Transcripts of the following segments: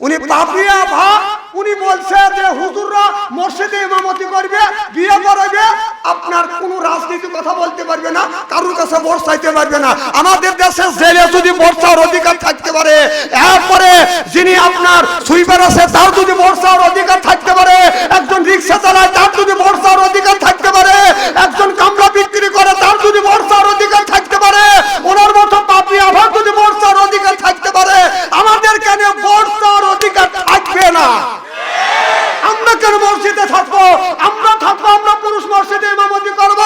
উনি পাপিয়া ভা উনি বলছে যে হুজুররা মসজিদে ইমামতি করবে, বিয়ে করাবে, আপনার কোনো রাজনীতি কথা বলতে পারবে না, কারোর কাছে ভোট চাইতে পারবে না। আমাদের দেশে জেলে যদি ভোট চাওয়ার অধিকার থাকতে পারে, এরপরে যিনি আপনার সুইপার আছে, তার যদি ভোট চাওয়ার অধিকার থাকতে পারে, একজন রিক্সা চালায়, তার যদি ভোট চাওয়ার অধিকার থাকতে পারে, একজন কামরা বিক্রি করে, তার যদি ভোট চাওয়ার অধিকার থাকতে পারে, ওনার মতো পাপি আবার যদি ভোট চাওয়ার অধিকার থাকতে পারে, আমাদের কেন ভোট চাওয়ার অধিকার থাকবে না? মসজিদে থাকব, আমরা থাকব, আমরা পুরুষ মসজিদে ইমামতি করব।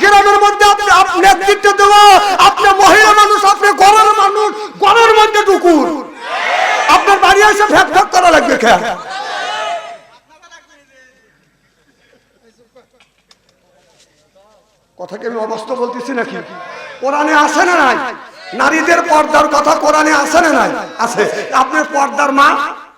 গ্রামের মধ্যে আপনি নেতৃত্ব দেবো, আপনি মহিলা মানুষ, আপনি গড়ের মানুষ গড়ের মধ্যে ঢুকুন। আপনার বাড়ি এসে ফ্যাক ফ্যাক করা লাগবে খেয়া কথা কি আমি অবস্থা বলতেছি নাকি? কোরআনে আছে না নাই? নারীদের পর্দার কথা কোরআনে আছে না নাই? আছে। আপনার পর্দার মা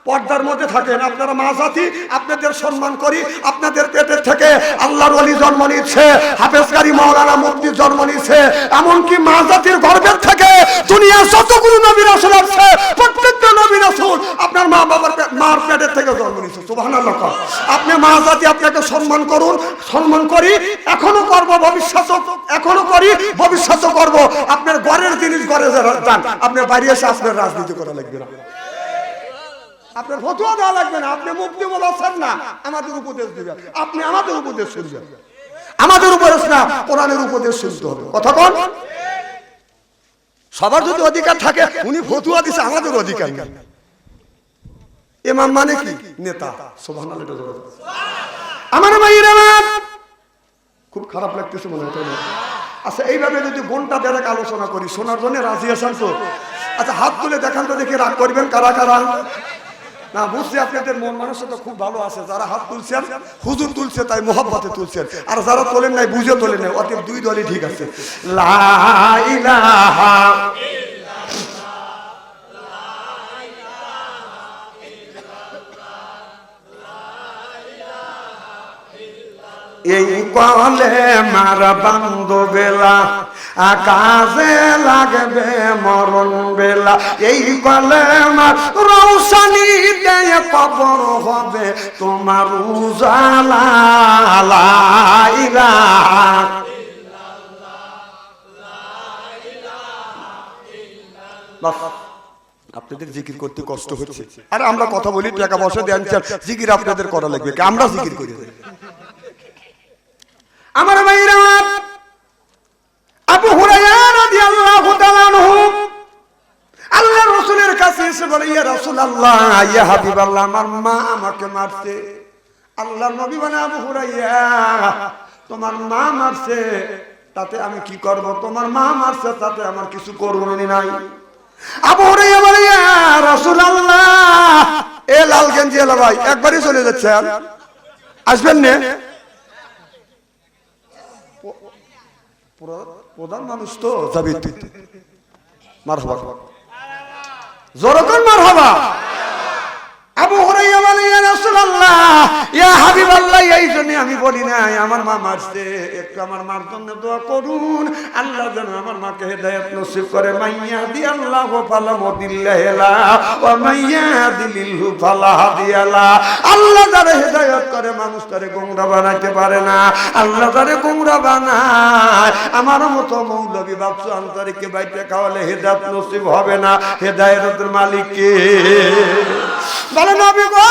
পর্দার মধ্যে থাকেন। আপনারা মা জাতি, আপনাদের সম্মান করি, আপনাদের পেটের থেকে আল্লাহর অলি জন্ম নিচ্ছে হাফেজকারী মাওলানা মুফতি জন্ম নিচ্ছে। এমনকি মা জাতির গর্ভের থেকে দুনিয়া যতগুলো নবী রাসূল আছে, প্রত্যেকটা নবী রাসূল আপনার মা বাবার মার পেটের থেকে জন্ম নিচ্ছে। সুবহানাল্লাহ আপনি মা জাতি, আপনাকে সম্মান করুন, সম্মান করি, এখনও করব ভবিষ্যৎ এখনও করি ভবিষ্যৎ করব। আপনার ঘরের জিনিস ঘরে যান। আপনার বাইরে এসে আপনার রাজনীতি করা লাগবে না। আপনার ফতুয়া দেওয়া লাগবে না, আপনি মুক্তি বলাচ্ছেন না, আমাদের উপদেশ দিবেন। আপনি আমাদের উপদেশ শুনবেন। আমাদের উপদেশ না, কোরআনের উপদেশ শুনতে হবে। কথা কোন সবার যদি অধিকার থাকে, উনি ফতুয়া দিছে, আমাদের অধিকার নেই। এমাম মানে কি? নেতা। এটা আমার ভাইয়ের আমার খুব খারাপ লাগতেছে মনে হয়? আচ্ছা এইভাবে যদি ঘণ্টা দেড়েক আলোচনা করি, শোনার জন্য রাজি আছেন তো? আচ্ছা হাত তুলে দেখান তো দেখি রাগ করবেন কারা কারা? না, বুঝছি আপনাদের মন মানুষটা খুব ভালো আছে। যারা হাত তুলছেন, হুজুর তুলছে, তাই মোহাব্বতে তুলছেন। আর যারা তোলেন নাই, বুঝে তোলেন নাই, অতএব দুই দলই ঠিক আছে। এই কলে মার বান্ধবেলা আকাশে লাগবে মরণ বেলা। এই কলে মার রৌশানি দেয় কবর হবে তোমার উজালা। আপনাদের জিকির করতে কষ্ট হচ্ছে। আরে আমরা কথা বলি, টাকা পয়সা দেন জিকির আপনাদের করা লাগবে? আমরা জিকির করি। আমার ভাইরা আবু আল্লাহ রাসূলের কাছে এসে বলে, ইয়া রাসূলুল্লাহ, ইয়া হাবিবাল্লাহ, আমার মা আমাকে মারছে। আল্লাহ নবী বলে, আবু হুরায়রা, তোমার মা মারছে, তাতে আমি কি করব? তোমার মা মারছে, তাতে আমার কিছু করণী নাই। আবু হুরায়রা বলে, ইয়া রাসূলুল্লাহ, এ লাল গেঞ্জি এলা ভাই, একবারই চলে যাচ্ছেন। আসবেন না? প্রধান- মানুষ তো যাবি তুই মার হবা জোরকন মার হবা আবু হুরাইয়া ইয়া রাসূলুল্লাহ, ইয়া হাবিবাল্লাহ, এই জন্য আমি বলি না আমার মা মারছে। একটু আমার মার জন্য দোয়া করুন। আল্লাহ যেন আমার মাকে হেদায়েত নসিব করে। মাইয়া দি আল্লাহ ফালা মদিল্লাহিলা মাইয়া ফালা হাদিয়ালা। আল্লাহ যারা হেদায়েত করে, মানুষ তারে গোমরা বানাইতে পারে না। আল্লাহ তারে গোমরা বানায়, আমার মতো মৌলবী বাপসু আন্তরিককে বাইতে খাওয়ালে হেদায়েত নসিব হবে না। হেদায়েতের মালিক কে? বলে নবী গো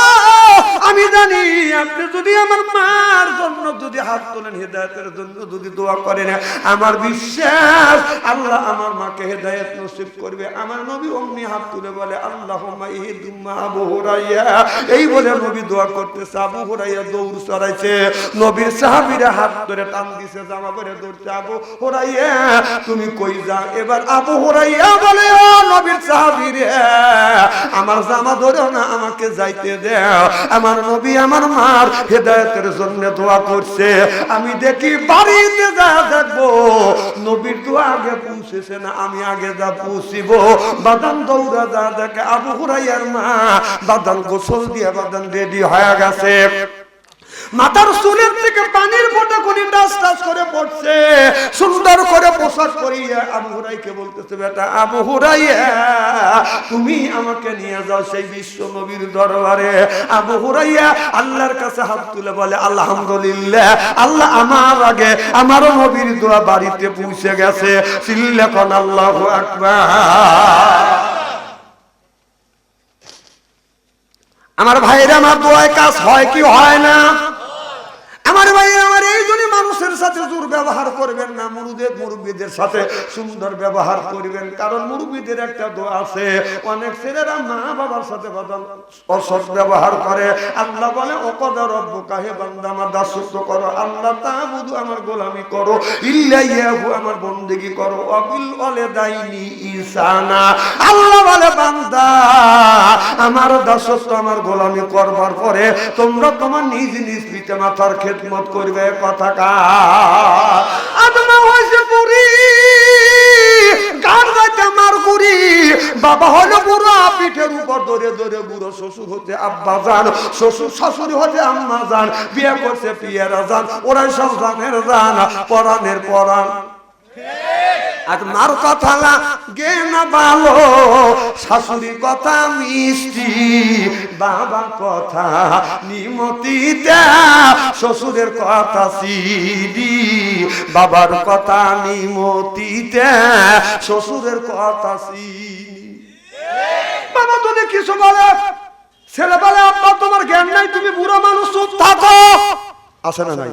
আমি জানি আপনি যদি আমার মার জন্য যদি হাত তোলেন, হেদায়েতের জন্য যদি দোয়া করেন, আমার বিশ্বাস আল্লাহ আমার মাকে হেদায়েত নসিব করবে। আমার নবী অমনি হাত তুলে বলে আল্লাহ আবু এই বলে নবী দোয়া করতেছে, আবু হুরাইয়া দৌড় চড়াইছে। নবীর সাহাবীরা হাত ধরে টান দিছে, জামা পরে দৌড়ছে, আবু হুরাইয়া তুমি কই যা এবার আবু হুরাইয়া বলে নবীর সাহাবীরে, আমার জামা ধরেও না, আমাকে যাইতে দেও। আমার নবী আমার মার হেদায়তের জন্য দোয়া করছে। আমি দেখি বাড়িতে যা দেখব, নবীর তো আগে পৌঁছেছে না, আমি আগে যা পৌঁছিব। বাদাম দৌড়া যা দেখে আবু হুরাইয়ার মা বাদাম গোসল দিয়ে বাদাম রেডি হয়ে গেছে। মাথার চুলের থেকে পানির ফোঁটা কোনি টাস টাস করে পড়ছে। সুন্দর করে পোশাক করিয়া আবু হুরাইকে বলতেছে, বেটা আবু হুরাইয়া তুমি আমাকে নিয়ে যাও সেই বিশ্ব নবীর দরবারে। আবু হুরাইয়া আল্লাহর কাছে হাত তুলে বলে, আলহামদুলিল্লাহ, আল্লাহ আমার আগে আমারও নবীর দোয়া বাড়িতে পৌঁছে গেছে। সিল্লাকন আল্লাহু আকবার। আমার ভাইরা আমার দোয়ায় কাজ হয় কি হয় না? আমার ভাই আমার এই জন্য মানুষের সাথে দুর্ব্যবহার করবেন না মুরুদের মুরব্বীদের সাথে সুন্দর ব্যবহার করবেন। কারণ মুরব্বীদের একটা দোয়া আছে, অনেক ছেলেরা মা বাবার সাথে অসৎ ব্যবহার করে। আল্লাহ বলে ও কদর কাহে বান্দা, আমার দাসত্ব করো। আল্লাহ তা বুধু আমার গোলামি করো। ইল্লাইয়াহু, আমার বন্দেগি করো। অবিল বলে দাইনি ইসানা আল্লাহ বলে, বান্দা, আমার দাসত্ব, আমার গোলামি করবার পরে তোমরা তোমার নিজ নিজ পিতা মাতার খেদমত করবে, কথা কা আদমা হয়েছে পুরী গান গাইতে আমার বাবা হলো বুড়ো, পিঠের উপর ধরে ধরে বুড়ো শ্বশুর হচ্ছে আব্বা যান শ্বশুর শাশুড়ি হচ্ছে আম্মা যান বিয়ে করছে পিয়ারা যান ওরাই সব জানের যান পরাণের পরাণ। আর মার কথা না গে না ভালো, শাশুড়ি কথা মিষ্টি, বাবার কথা নিমতিতে শ্বশুরের কথা সিডি, বাবার কথা নিমতিতে শ্বশুরের কথা সিডি। বাবা যদি কিছু বলে ছেলে বলে আব্বা তোমার জ্ঞান নাই, তুমি বুড়ো মানুষ, চুপ থাকো। আছে না নাই?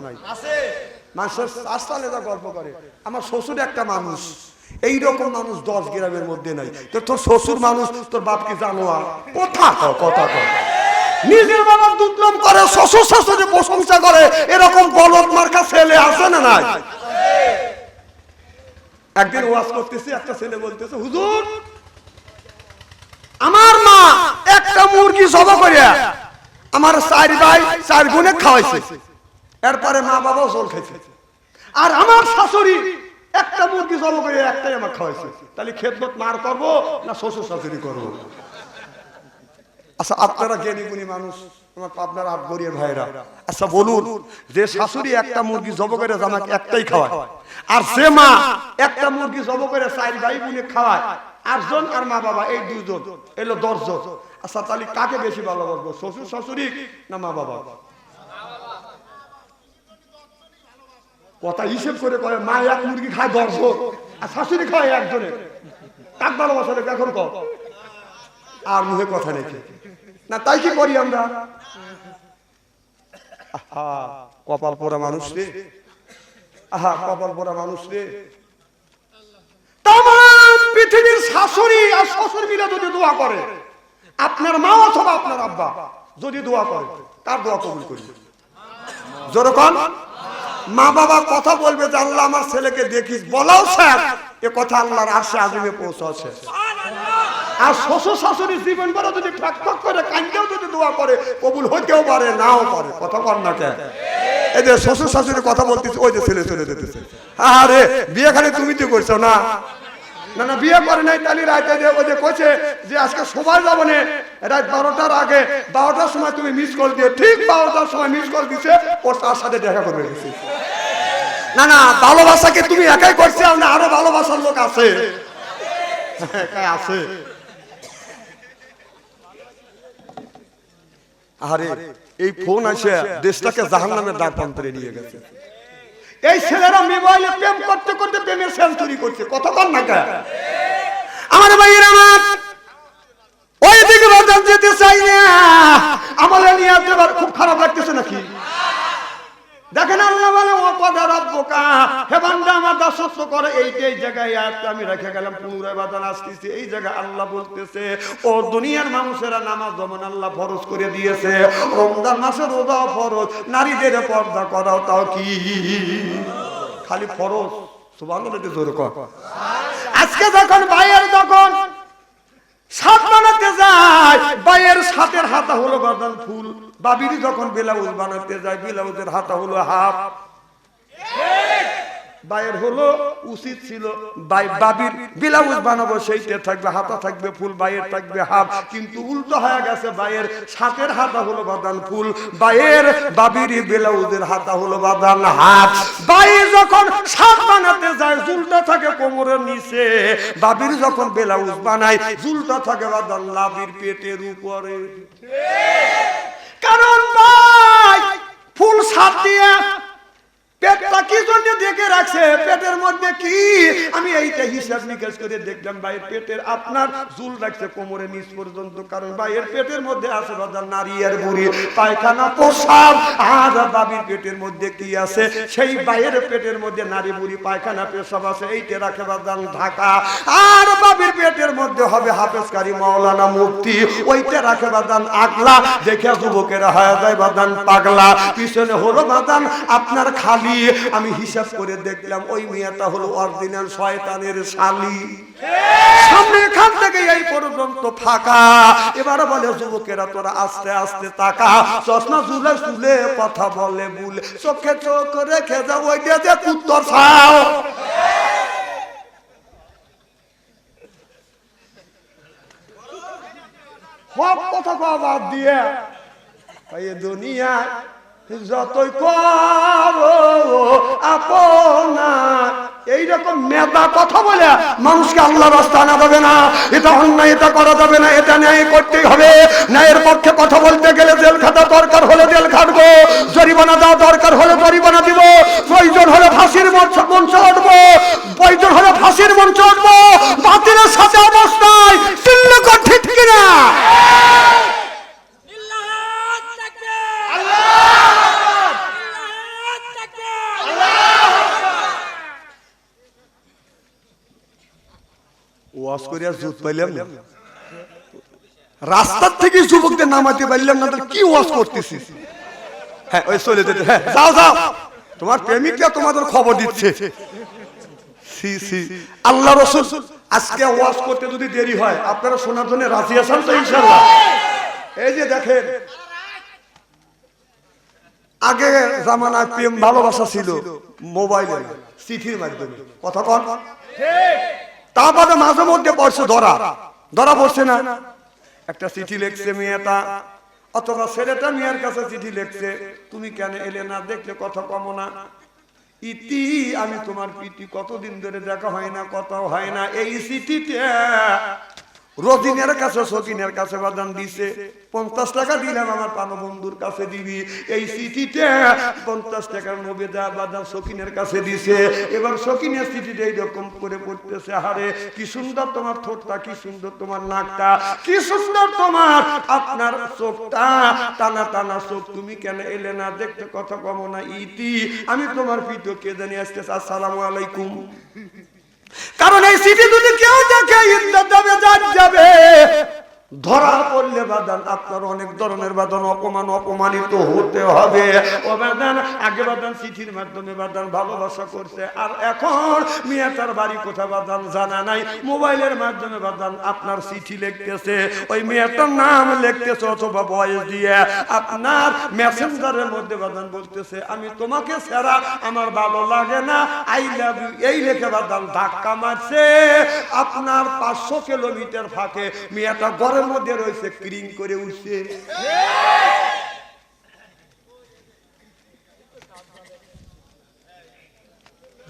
মানুষের আস্তালে যা গল্প করে। আমার শ্বশুর একটা মানুষ। এই রকম মানুষ দশ গ্রামের মধ্যে নাই। তো তোর শ্বশুর মানুষ, তোর বাপকে জানো আর কথা কথা কও। নিজের বাবার করে, শ্বশুর শাশুড়ি প্রশংসা করে, এরকম বলদ মার্কা ছেলে আছে না নাই? একদিন ওয়াজ করতেছি, একটা ছেলে বলতেছে, হুজুর, আমার মা একটা মুরগি জব করিয়া আমার চার ভাই, চার গুণে খাওয়াইছে। এরপরে মা বাবাও জল খাইছে। আর আমার শাশুড়ি একটা মুরগি জব করে একটাই আমার খাওয়াইছে। তাহলে খেদমত মার করব না শ্বশুর শাশুড়ি করব? আচ্ছা আপনারা জ্ঞানী গুণী মানুষ আচ্ছা বলুন, যে শাশুড়ি একটা মুরগি করে আমাকে একটাই আর সে মা একটা মুরগি করে খাওয়ায় মা বাবা, এই আচ্ছা তাহলে কাকে বেশি শ্বশুর শাশুড়ি না মা বাবা? কথা হিসেব করে করে মা, এক মুরগি খায় দশজন আর শাশুড়ি খায় একজনে কাক ভালোবাসা রে এখন কর আর মুখে কথা নেই না, তাই কি করি আমরা? কপাল পোড়া মানুষ রে। আহা, কপাল পোড়া মানুষ রে। তাম পৃথিবীর শাশুড়ি আর শ্বশুর মিলে যদি দোয়া করে, আপনার মা অথবা আপনার আব্বা যদি দোয়া করে, তার দোয়া কবুল করি। যেরকম মা বাবা কথা বলবে যে আল্লাহ আমার ছেলেকে দেখিস। বলাও স্যার, এ কথা আল্লাহর আশে আজমে পৌঁছাচ্ছে আর শ্বশুর শাশুড়ি জীবন বড় যদি ঠাক ঠাক করে, কান্দেও যদি দোয়া করে, কবুল হইতেও পারে, নাও পারে। কথা কর না কেন? এই যে শ্বশুর শাশুড়ি কথা বলতেছে, ওই যে ছেলে চলে যেতেছে। আরে, বিয়ে খালি তুমি তো করছ না? না না, বিয়ে করে নাই রাতে যে আজকে সবাই যাব না বারোটার আগে, বারোটার সময় তুমি মিস কল দিয়ে, ঠিক বারোটার সময় মিস কল দিছে, ওর তার সাথে দেখা গেছে। না না ভালোবাসাকে তুমি একাই করছে না আরও ভালোবাসার লোক আছে? আছে। আরে, এই ফোন আসে দেশটাকে জাহান নামের দ্বার প্রান্তরে নিয়ে গেছে। এই ছেলেরা মোবাইলে প্রেম করতে করতে প্রেমের সেঞ্চুরি করছে। কতক্ষণ না কেন? আমার ভাইয়ের আমার। ওই দিকে বাজার যেতে চাই না। আমাদের নিয়ে খুব খারাপ লাগতেছে নাকি? দেখেন আল্লাহ বলে, ও কথা রব্বকা হে বান্দা, আমার দাসত্ব করে, এই এই জায়গায় আয়াতটা আমি রেখে গেলাম, পুনরায় বাদান আসতেছি, এই জায়গায় আল্লাহ বলতেছে, ও দুনিয়ার মানুষেরা নামাজ যেমন আল্লাহ ফরজ করে দিয়েছে, রমজান মাসে রোজা ফরজ, নারীদের পর্দা করাও তাও কি? খালি ফরজ? কর। আজকে যখন বাইয়ের যখন সাত বানাতে যায় বাইয়ের সাতের হাতা হলো গর্দান ফুল। বাবির যখন ব্লাউজ বানাতে যায়, ব্লাউজের হাতা হলো হাফ। বাইয়ের হলো, উচিত ছিল বাই বাবির ব্লাউজ বানাবো সেইটা থাকবে, হাতা থাকবে, ফুল, বাইয়ের থাকবে হাত কিন্তু উল্টো হয়ে গেছে বাইয়ের সাতের হাতা হলো বাদান ফুল, বাইয়ের বাবির ব্লাউজের হাতা হলো বাদান হাত বাই যখন সাত বানাতে যায়, জুলটা থাকে কোমরের নিচে। বাবির যখন ব্লাউজ বানায়, জুলটা থাকে বাদান লাবির পেটের উপরে। কারণ ভাই, ফুল সাত দিয়ে পেটটা কি জন্য দেখে রাখছে? পেটের মধ্যে কি? আমি এইটা হিসাব নিকাশ করে দেখলাম, ভাইয়ের পেটের আপনার চুল রাখছে কোমরে নিচ পর্যন্ত, কারণ ভাইয়ের পেটের মধ্যে আছে বাজার নারী আর বুড়ি। পায়খানা পোশাক আর বাবির পেটের মধ্যে কি আছে? সেই বাইয়ের পেটের মধ্যে নারী, বুড়ি, পায়খানা, পেশাব আছে, এইটা রাখে বাজান ঢাকা। আর বাবির পেটের মধ্যে হবে হাফেজকারী মাওলানা মুফতি। ওইটা রাখে বাদান আগলা, দেখে যুবকেরা হয়ে যায় বাদান পাগলা। পিছনে হলো বাদান আপনার খালি আমি হিসাব করে দেখলাম ওই মেয়েটা হলো অরিজিনাল শয়তানের শালি। সামনে এখান থেকে এই পর্যন্ত ফাঁকা। এবারে বলে, যুবকেরা, তোরা আস্তে আস্তে তাকা। চশমা চুলে চুলে কথা বলে বুলে। চোখে চোখ রেখে যাও, ওই যে যে উত্তর ছাও সব কথা বাদ দিয়ে দুনিয়া যতই করো এইরকম মেধা কথা বলে মানুষকে আল্লাহ রাস্তা আনা যাবে না। এটা অন্যায়, এটা করা যাবে না, এটা ন্যায় করতেই হবে। ন্যায়ের পক্ষে কথা বলতে গেলে জেল খাটা দরকার হলে জেল খাটবো। জরিমানা দেওয়া দরকার হলে জরিমানা দিব। প্রয়োজন হলে ফাঁসির মঞ্চ উঠবো প্রয়োজন হলে ফাঁসির মঞ্চ উঠবো বাতিলের সাথে অবস্থায় চিল্ল ঠিক কিনা আল্লাহ তাকবীর আল্লাহ তাকবীর ওয়াজ করিয়া জুত পাইলাম না। রাস্তার থেকে যুবকদের নামাতে পারলাম না কি ওয়াজ করতেছিস হ্যাঁ ওই চলে যেতে। হ্যাঁ যাও যাও। তোমার প্রেমিকরা তোমাদের খবর দিচ্ছে। C C. আল্লাহ রসুল, আজকে ওয়াজ করতে যদি দেরি হয়, আপনারা শোনার জন্য রাজি আছেন তো ইনশাল্লাহ এই যে দেখেন, আগে প্রেম, ভালোবাসা ছিল মোবাইলে চিঠির মাধ্যমে। কথা কন। তারপরে মাঝে মধ্যে পড়ছে ধরা। ধরা পড়ছে না। একটা চিঠি লিখছে মেয়েটা, অথবা ছেলেটা মেয়ের কাছে চিঠি লিখছে, তুমি কেন এলে না? দেখলে কথা কম না। ইতি, আমি তোমার প্রীতি কতদিন ধরে দেখা হয় না কথা হয় না। এই চিঠিতে রদিনের কাছে সকিনের কাছে বাদান দিছে। পঞ্চাশ টাকা দিলাম আমার বন্ধুর কাছে দিবি। এই চিঠিতে পঞ্চাশ টাকার নবেদা বাদান সকিনের কাছে দিছে। এবার সকিনের চিঠিটা এইরকম করে পড়তেছে হারে কি সুন্দর তোমার ঠোঁটটা, কি সুন্দর তোমার নাকটা, কি সুন্দর তোমার আপনার চোখটা, টানা টানা চোখ, তুমি কেন এলে না? দেখতে কথা কম না, ইতি। আমি তোমার পিতো কে জানি আসতেছে, আসসালামু আলাইকুম। কারণ এই সিটি যদি কেউ দেখে ইন্দ্র যাবে যাবে। ধরা পড়লে বাদান, আপনার অনেক ধরনের বাদান অপমান অপমানিত হতে হবে। ও বাদান, আগে বাদান চিঠির মাধ্যমে বাদান ভালোবাসা করছে, আর এখন মিয়া তার বাড়ি কোথা বাদান জানা নাই। মোবাইলের মাধ্যমে বাদান আপনার চিঠি লিখতেছে, ওই মেয়েটার নাম লিখতেছে অথবা বয়স দিয়ে। আপনার মেসেঞ্জারের মধ্যে বাদান বলতেছে, আমি তোমাকে ছাড়া আমার ভালো লাগে না আই লাভ ইউ এই লেখে বাদান ধাক্কা মারছে। আপনার পাঁচশো কিলোমিটার ফাঁকে মেয়েটা ঘরের মধ্যে রয়েছে, ক্রিম করে উঠছে।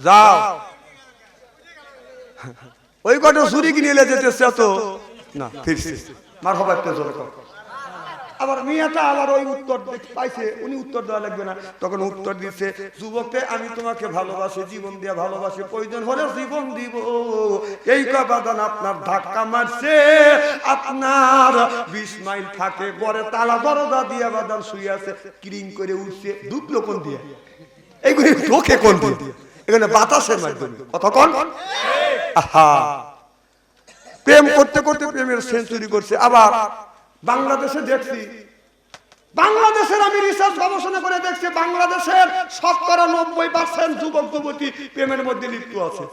যাও। ওই কটা চুরি কিনে এলে যেতে না, ফিরছে। মার হবার তো জোর। আবার মেয়েটা আবার ওই উত্তর পাইছে, উনি উত্তর দেওয়া লাগবে না। তখন উত্তর দিচ্ছে যুবককে আমি তোমাকে ভালোবাসি, জীবন দিয়ে ভালোবাসি, প্রয়োজন হলে জীবন দিব। এই কথাদান আপনার ধাক্কা মারছে, আপনার বিশ মাইল থাকে গড়ে তালা দরজা দিয়ে বাদান শুয়ে আছে ক্রিম করে উঠছে, ঢুকলো কোন দিয়ে? এইগুলি ঢোকে কোন দিয়ে? এখানে বাতাসের মাধ্যমে। কন? আহা। প্রেম করতে করতে প্রেমের সেঞ্চুরি করছে, আবার বাংলাদেশে দেখছি। বাংলাদেশের আমি রিসার্চ গবেষণা করে দেখছি, বাংলাদেশের শতকরা নব্বই পার্সেন্ট যুবক, যুবতী প্রেমের মধ্যে লিপ্ত আছে।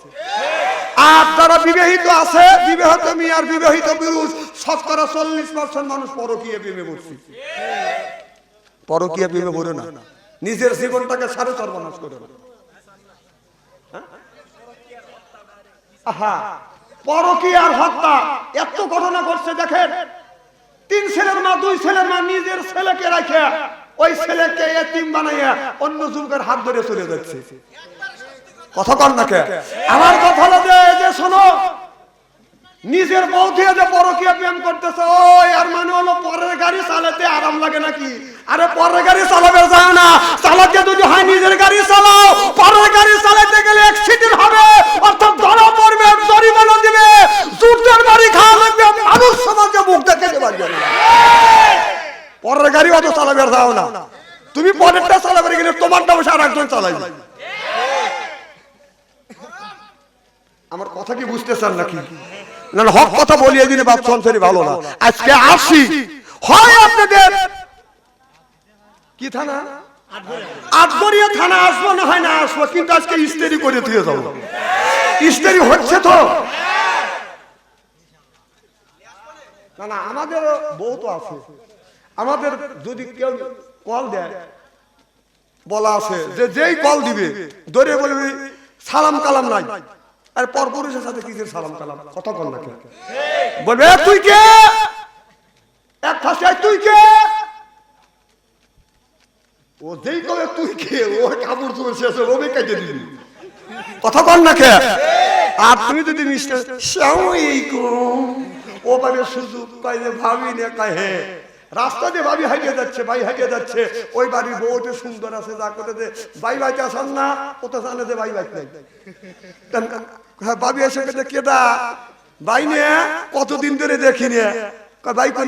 আর যারা বিবাহিত আছে, বিবাহিত মেয়ে বিবাহিত পুরুষ, শতকরা চল্লিশ পার্সেন্ট মানুষ পরকীয় প্রেমে পড়ছে পরকীয় প্রেমে পড়ে না। নিজের জীবনটাকে সাড়ে সর্বনাশ করে না হ্যাঁ? আহা! পরকি আর হত্যা, এত ঘটনা ঘটছে, দেখেন। তিন ছেলের মা, দুই ছেলের মা নিজের ছেলেকে রাখে ওই ছেলেকে এতিম বানাইয়া অন্য যুবকের হাত ধরে চলে যাচ্ছে। কথা কর না কে? আমার কথা হলো যে যে শোনো, নিজের বউ দিয়ে যে পরকীয় প্রেম করতেছে, ওই আর মানে হলো পরের গাড়ি চালাতে আরাম লাগে নাকি? আরে পরের গাড়ি চালাবে যায় না। চালাতে যদি হয় নিজের গাড়ি চালাও। পরের গাড়ি চালাতে গেলে অ্যাক্সিডেন্ট হবে। অর্থাৎ ধরা পড়বে জরিমানা দিবে। জুটের বাড়ি খাওয়া লাগবে মানুষ সমাজে মুখ দেখে পারবে না পরের গাড়ি অত চালাবে যাও না। তুমি পরেরটা চালাবে গেলে তোমারটা বসে আর একজন চালাইবে। আমার কথা কি বুঝতেছেন নাকি? না, হক কথা বলিয়ে দিনে বাপ সংসারই ভালো না। আজকে আসি। হয় আপনাদের কি থানা? আটগড়িয়া থানা আসব না হয় না আসব কিন্তু আজকে ইস্তেরি করে দিয়ে যাব। ইস্তেরি হচ্ছে তো। না না আমাদের বউ তো আছে। আমাদের যদি কেউ কল দেয় বলা আছে যে যেই কল দিবে ধরে বলবি সালাম কালাম নাই। আর পরপুরুষের সাথে কিসের সালাম কালাম? কথা কল না? বলবে তুই কে? এক ভাষায় তুই কে? ও যেই কবে তুই কে ওর কাপড় চোপড় শেষ হবে ওকে কেটে দিবি কথা কল না কে? আর তুমি যদি মিস্টার সালামালাইকুম ও পাবে সুযোগ কয় যে ভাবি না কয় হে। রাস্তা দিয়ে ভাবি হাইটে যাচ্ছে ভাই হাইটে যাচ্ছে। ওই বাড়ির বউটা সুন্দর আছে যা করে যে ভাই ভাইতে আসান না ও তো জানে যে ভাই ভাই নাই। হ্যাঁ বাবি এসে কেটে কেদা ভাই নিয়ে কতদিন ধরে দেখি নিয়ে কয় ভাবি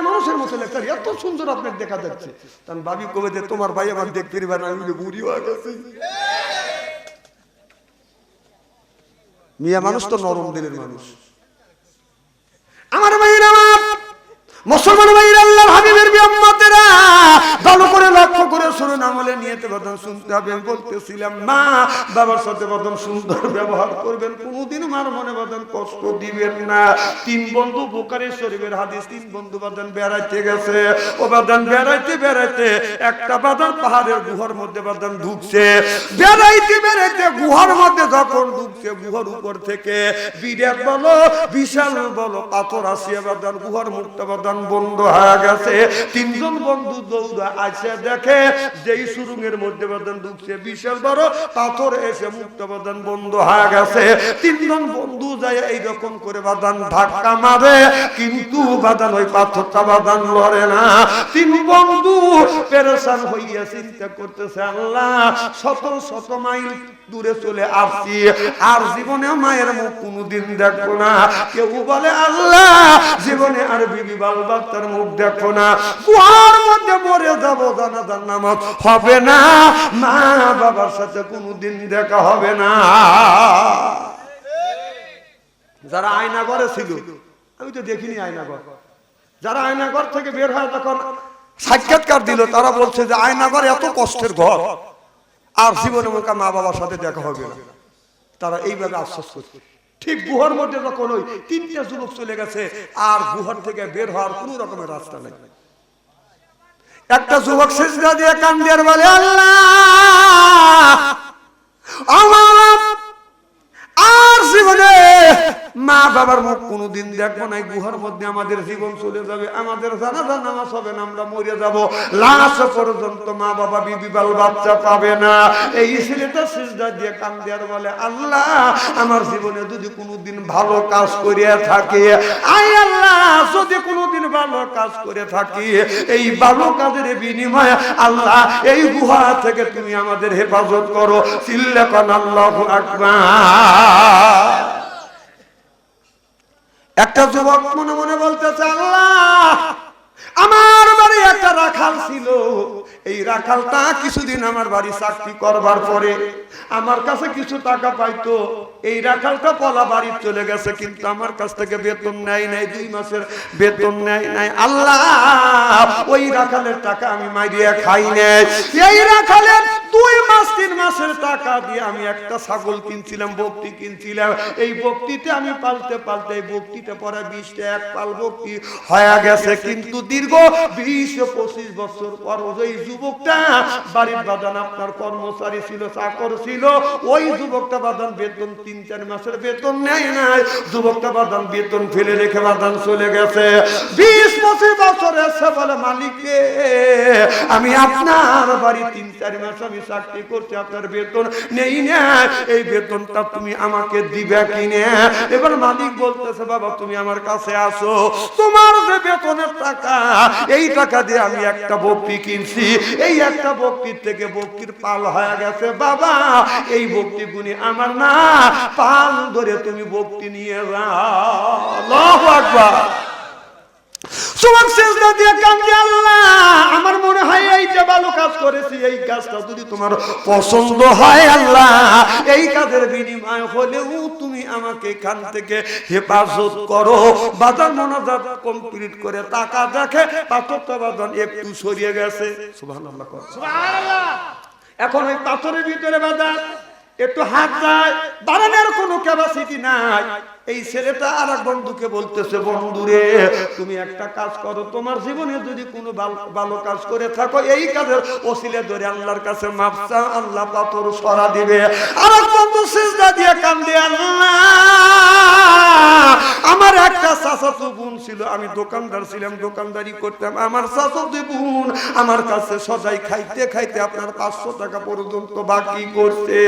মানুষের মতো এত সুন্দর আপনাকে দেখা যাচ্ছে। তখন ভাবি কবে যে, তোমার ভাই আমার দেখতে বুড়ি হয়ে মিয়া মানুষ তো নরম দিলের মানুষ। আমার ভাই আমার মুসলমান ভাইয়ের আল্লাহ হাবিবের বিয়াম্মতেরা ভালো করে লক্ষ্য করে শুনুন, আমলে নিয়েতে বদন শুনতে হবে। আমি বলতেছিলাম, মা, বাবার সাথে বদন সুন্দর ব্যবহার করবেন কোনোদিন মার মনে বদন কষ্ট দিবেন না। তিন বন্ধু বোকারের শরীফের হাদিস, তিন বন্ধু বাদন বেড়াইতে গেছে। ও বাদন বেড়াইতে বেড়াইতে একটা বাদন পাহাড়ের গুহার মধ্যে বাদন ঢুকছে। বেড়াইতে বেড়াইতে গুহার মধ্যে যখন ঢুকছে, গুহার উপর থেকে বিরাট বলো, বিশাল বলো, পাথর আসিয়া বাদন, গুহার মুখটা বাদন বন্ধ হয়ে গেছে। তিনজন বন্ধু দৌড়া আসে দেখে যেই সুরুঙের মধ্যে বাদন ঢুকছে, বিশাল বড় পাথর এসে মুক্ত বাদন বন্ধ হয়ে গেছে। তিনজন বন্ধু যায় এইরকম করে বাদান ধাক্কা মারে, কিন্তু বাদান ওই পাথরটা বাদান লড়ে না। তিন বন্ধু পেরেশান হইয়া চিন্তা করতেছে, আল্লাহ, শত শত মাইল দূরে চলে আসছি। আর জীবনে মায়ের মুখ কোনোদিন দেখব না। কেউ বলে, আল্লাহ, জীবনে আর বিবি বাল বাচ্চার মুখ দেখব না। কুয়ার মধ্যে মরে যাব, জানাজার নামাজ হবে না। মা বাবার সাথে কোনোদিন দেখা হবে না। যারা আয়নাগরে ছিল, আমি তো দেখিনি আয়নাগর যারা আয়নাগর থেকে বের হয় তখন সাক্ষাৎকার দিল, তারা বলছে যে আয়নাগর এত কষ্টের ঘর। আর জীবনে মোকা মা বাবার সাথে দেখা হবে না। তারা এইভাবে আশ্বাস করছে। ঠিক গুহার মধ্যে যখন ওই তিনটে যুবক চলে গেছে, আর গুহার থেকে বের হওয়ার কোন রকমের রাস্তা নেই। একটা যুবক সেজদা দিয়ে কান্দিয়ার বলে, আল্লাহ, আমার আর জীবনে মা বাবার মুখ কোনোদিন দেখব না গুহার মধ্যে আমাদের জীবন চলে যাবে, আমাদের জানাজা নামাজ হবে না, আমরা মরে যাব। লাশ পর্যন্ত মা বাবা, বিবি বাল, বাচ্চা পাবে না। এই ছেলেটা সিজদা দিয়ে কান্দে আর বলে, আল্লাহ, আমার জীবনে যদি কোনোদিন ভালো কাজ করিয়া থাকে আই আল্লাহ, যদি কোনোদিন ভালো কাজ করে থাকি, এই ভালো কাজের বিনিময়ে আল্লাহ, এই গুহা থেকে তুমি আমাদের হেফাজত করো। চিল্লাকান আল্লাহ আকবার। একটা যুবক মনে মনে বলতেছে, আল্লাহ, আমার বাড়ি একটা রাখাল ছিল। এই রাখালটা কিছুদিন আমার বাড়ি চাকরি করবার পরে আমার কাছে কিছু টাকা পাইতো। এই রাখালটা পলা বাড়ি চলে গেছে, কিন্তু আমার কাছ থেকে বেতন নেয় নাই, দুই মাসের বেতন নেয় নাই। আল্লাহ, ওই রাখালের টাকা আমি মাইরিয়া খাই নাই। এই রাখালের দুই মাস টাকা দিয়ে আমি একটা ছাগল কিনছিলাম বক্তি কিনছিলাম। এই বক্তিতে আমি পালতে পালতে, এই বক্তিতে পরে বিশটা এক পাল বক্তি হয়ে গেছে। কিন্তু দীর্ঘ বিশ পঁচিশ বছর পর ওই যুবকটা, বাড়ির বাদান আপনার কর্মচারী ছিল, চাকর ছিল, ওই যুবকটা বাদান বেতন তিন, চার মাসের বেতন নেয় নাই। যুবকটা বাদান বেতন ফেলে রেখে বাদান চলে গেছে। বিশ, পঁচিশ বছর এসে বলে মালিককে আমি আপনার বাড়ি তিন, চার মাস আমি চাকরি করছি, আপনার বেতন নেই না। এই বেতনটা তুমি আমাকে দিবে কিনে এবার মালিক বলতেছে, বাবা, তুমি আমার কাছে আসো। তোমার যে বেতনের টাকা, এই টাকা দিয়ে আমি একটা বক্তি কিনছি। এই একটা বক্তির থেকে বক্তির পাল হয়ে গেছে। বাবা, এই বক্তি গুনি আমার না। পাল ধরে তুমি বক্তি নিয়ে যাও। আকবার। সুবহান সেজদা দিয়ে কান্দে আল্লাহ। আমার মনে হয় এই ভালো কাজ করেছি এই কাজটা যদি তোমার পছন্দ হয় আল্লাহ এই কাজের বিনিময় হলেও তুমি আমাকে এখান থেকে হেফাজত করো। বাজার মনাজাত কমপ্লিট করে টাকা দেখে পাথরটা বাজান একটু সরিয়ে গেছে। সুবহানাল্লাহ কর। এখন ওই পাথরের ভিতরে বাজার। একটু হাত যায়, দাঁড়ানোর কোনো ক্যাপাসিটি নাই। এই ছেলেটা আর এক বন্ধুকে বলতেছে বন্ধুরে তুমি একটা কাজ করো, তোমার জীবনে যদি কোনো ভালো কাজ করে থাকো, এই কাজের ওসিলে ধরে আল্লাহর কাছে মাপসা আল্লাহ পাথর সরা দিবে। আর এক বন্ধু সিজদা দিয়ে কান্দে, আল্লাহ একটা বোন ছিল? আমি দোকানদার ছিলাম, দোকানদারি করতাম। আমার চাচাতো বোন আমার কাছে সদাই খাইতে খাইতে আপনার পাঁচশো টাকা পর্যন্ত বাকি করছে।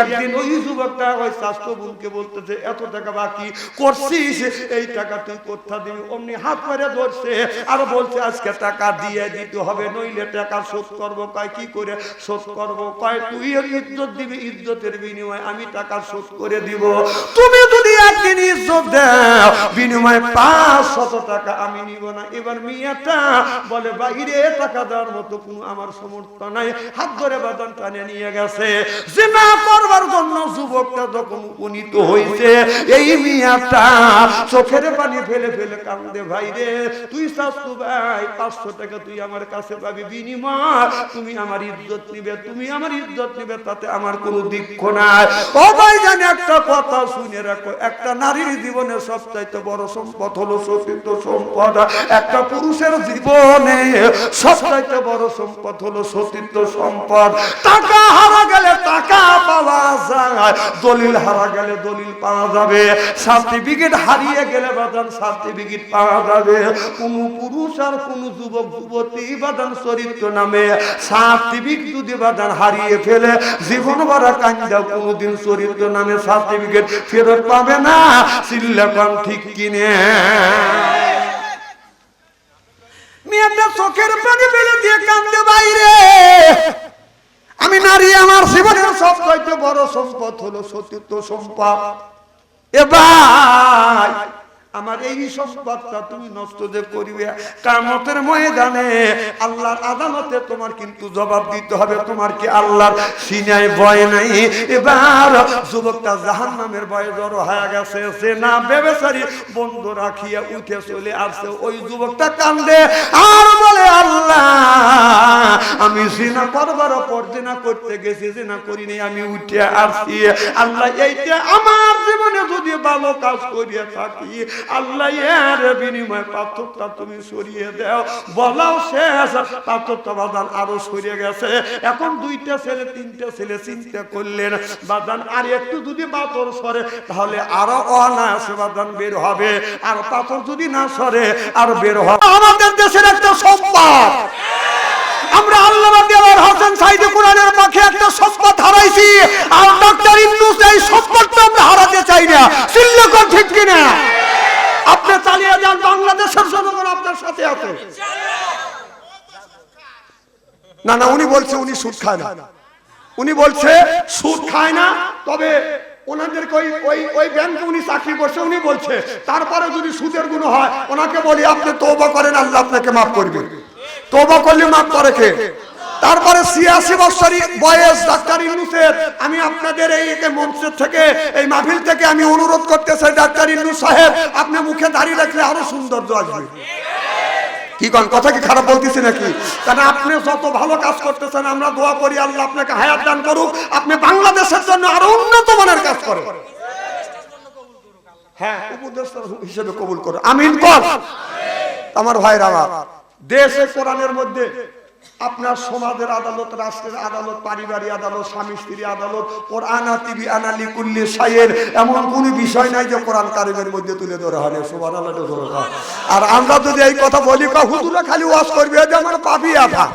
একদিন ওই যুবকটা ওই স্বাস্থ্য বোনকে বলতেছে, এত টাকা বাকি করছিস? এই টাকা তুই কোথা দিবি? অমনি হাত মেরে ধরছে আর বলছে, আজকে টাকা দিয়ে দিতে হবে, নইলে টাকা শোধ করব। কয়, কি করে শোধ করব? কয়, তুই ইজ্জত দিবি, ইজ্জতের বিনিময়ে আমি টাকা শোধ করে দিব। তুমি যদি একদিন ইজ্জত দাও, বিনিময়ে টাকা আমি নিব না। এবার মেয়েটা বলে, বাইরে টাকা দেওয়ার মতো কোনো আমার সমর্থ নাই। হাত ধরে বাদান টানে নিয়ে গেছে। জিনা করবার জন্য যুবকটা যখন উপনীত হয়েছে, এই মিয়াটা চোখের পানি ফেলে ফেলে কান্দে, ভাই রে, তুই শাস্তু ভাই, পাঁচশো টাকা তুই আমার কাছে পাবি বিনিময়। তুমি আমার ইজ্জত নিবে, তুমি আমার ইজ্জত নিবে, তাতে আমার কোনো দুঃখ নাই। ও জানি, একটা কথা শুনে রাখো, একটা নারীর জীবনে সবচাইতে বড় সম্পদ হলো সতীর্থ সম্পদ। একটা পুরুষের জীবনে সবচাইতে বড় সম্পদ হলো সতীর্থ সম্পদ। টাকা হারা গেলে টাকা পাওয়া যায়, দলিল হারা গেলে দলিল পাওয়া যাবে। সার্টিফিকেট হারিয়ে গেলে বাদান সার্টিফিকেট পাওয়া যাবে। কোন পুরুষ আর কোন যুবক, যুবতী বাদান চরিত্র নামে সার্টিফিকেট যদি বাদান হারিয়ে ফেলে, জীবন ভরা কান্দা কোনদিন চরিত্র নামে সার্টিফিকেট ফেরত পাবে না। সিল্লাকন ঠিক কিনে মেয়েটা চোখের পানি ফেলে দিয়ে কান্দে বাইরে। আমি নারী, আমার জীবনের সবচাইতে বড় সম্পদ হলো সতীর্থ সম্পদ। এ ভাই আমার এই সম্পদটা তুমি নষ্ট যে করিবে কামতের ময়দানে আল্লাহর আদালতে তোমার কিন্তু জবাব দিতে হবে, তোমার কি আল্লাহর সিনায় ভয় নাই? এবার যুবকটা জাহান নামের ভয়ে জড়ো হয়ে গেছে, সে না বেবেসারি বন্ধ রাখিয়া উঠে চলে আসছে। ওই যুবকটা কান্দে, আর বলে, আল্লাহ, আমি জিনা করবার পর জিনা করতে গেছি, জিনা করিনি আমি উঠে আসছি। আল্লাহ, এইটা আমার জীবনে যদি ভালো কাজ করিয়া থাকি আল্লাহ এর বিনিময় পাথরটা তুমি সরিয়ে দাও। বলাও শেষ, পাথরটা বাদান আরও সরিয়ে গেছে। এখন দুইটা ছেলে, তিনটা ছেলে চিন্তা করলেন, বাদান, আর একটু যদি পাথর সরে, তাহলে আরও অনায়াসে বাদান বের হবে। আর পাথর যদি না সরে, আর বের হবে আমাদের দেশের একটা সম্পদ। আমরা আল্লাহ দেওয়ার হোসেন সাইদে কোরআনের পাখে একটা সম্পদ হারাইছি। আর ডক্টর ইন্নুস এই সম্পদটা আমরা হারাতে চাই না। ঠিক কিনা? আপনি চালিয়ে যান, বাংলাদেশের জনগণ আপনার সাথে আছে। না না, উনি বলছে উনি সুদ খায় না। উনি বলছে, সুদ খায় না, তবে ওনাদেরকে ওই ওই উনি চাকরি করছে, উনি বলছে, তারপরে যদি সুদের গুণ হয়, ওনাকে বলি, আপনি তৌবা করেন, আল্লাহ আপনাকে মাফ করবে। তৌবা করলে মাফ করে কে? তারপরে ছিয়াশি বছরই বয়স ডাক্তার ইনুসের আমি আপনাদের এই মঞ্চের থেকে, এই মাহফিল থেকে আমি অনুরোধ করতে চাই, ডাক্তার ইনু সাহেব, আপনি মুখে দাঁড়িয়ে রাখলে আরও সৌন্দর্য আসবে। কি কোন, কথা কি খারাপ বলতেছি নাকি? কারণ আপনি যত ভালো কাজ করতেছেন, আমরা দোয়া করি, আল্লাহ আপনাকে হায়াত দান করুক, আপনি বাংলাদেশের জন্য আরও উন্নত মানের কাজ করেন। হ্যাঁ উপদেষ্টা হিসেবে কবুল করো আমিন কর আমার ভাইরা দেশে কোরআনের মধ্যে আপনার সমাজের আদালত, রাষ্ট্রের আদালত, পারিবারিক আদালত, স্বামী স্ত্রী আদালত, কোরআন টিভি আনালি কুল্লি সাইয়ের এমন কোনো বিষয় নাই যে কোরআন কারিমের মধ্যে তুলে ধরা হয় সুবহানাল্লাহ ধরে আর আমরা যদি এই কথা বলি হুজুরা খালি ওয়াশ করবে যে আমার পাবি আফা